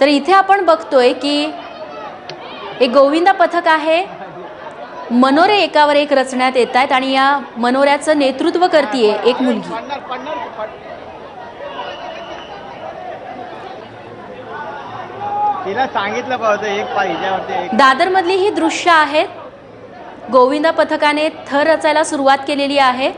तर इथे आपण बघतोय की एक गोविंदा पथक आहे. मनोरे एकावर एक रचण्यात येत आहेत आणि या मनोऱ्याचं नेतृत्व करतीये एक मुलगी. तिला सांगितलं पाहिजे दादरमधली ही दृश्य आहेत. गोविंदा पथकाने थर रचायला सुरुवात केलेली आहे.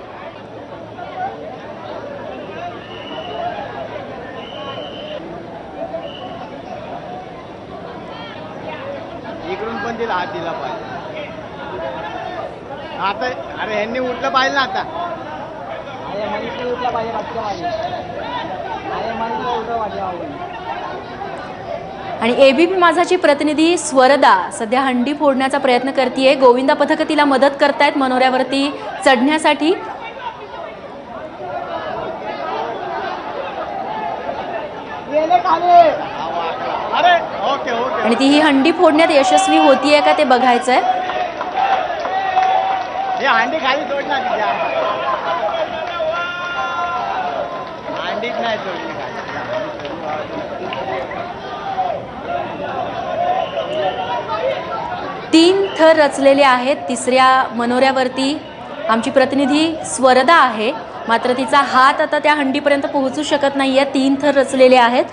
इकडून पण तिला हात दिला पाहिजे. आता अरे यांनी उठलं पाहिजे ना आता. अरे मनीषने उठला पाहिजे मागच्या मागे अरे मनीषला उठला पाहिजे आणि एबीपी माझाची प्रतिनिधी स्वरदा सध्या हंडी फोडण्याचा प्रयत्न करतीये. गोविंदा पथक तिला मदत करतायत मनोऱ्यावरती चढण्यासाठी. अरे आणि ती ही हंडी फोडण्यात यशस्वी होतीये का ते हे नाही सोडली तीन थर रचलेले आहेत तिसऱ्या मनोऱ्यावरती आमची प्रतिनिधी स्वरदा आहे मात्र तिचा हात आता त्या हंडीपर्यंत पोहोचू शकत नाहीये. तीन थर रचलेले आहेत.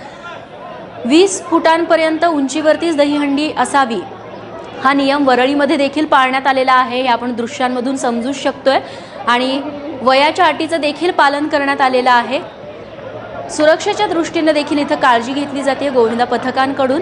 वीस फुटांपर्यंत उंचीवरतीच दहीहंडी असावी. हा नियम वरळीमध्ये देखील पाळण्यात आलेला आहे. हे आपण दृश्यांमधून समजू शकतोय. आणि वयाच्या अटीचं देखील पालन करण्यात आलेलं आहे. सुरक्षेच्या दृष्टीने देखील इथं काळजी घेतली जाते गोविंदा पथकांकडून.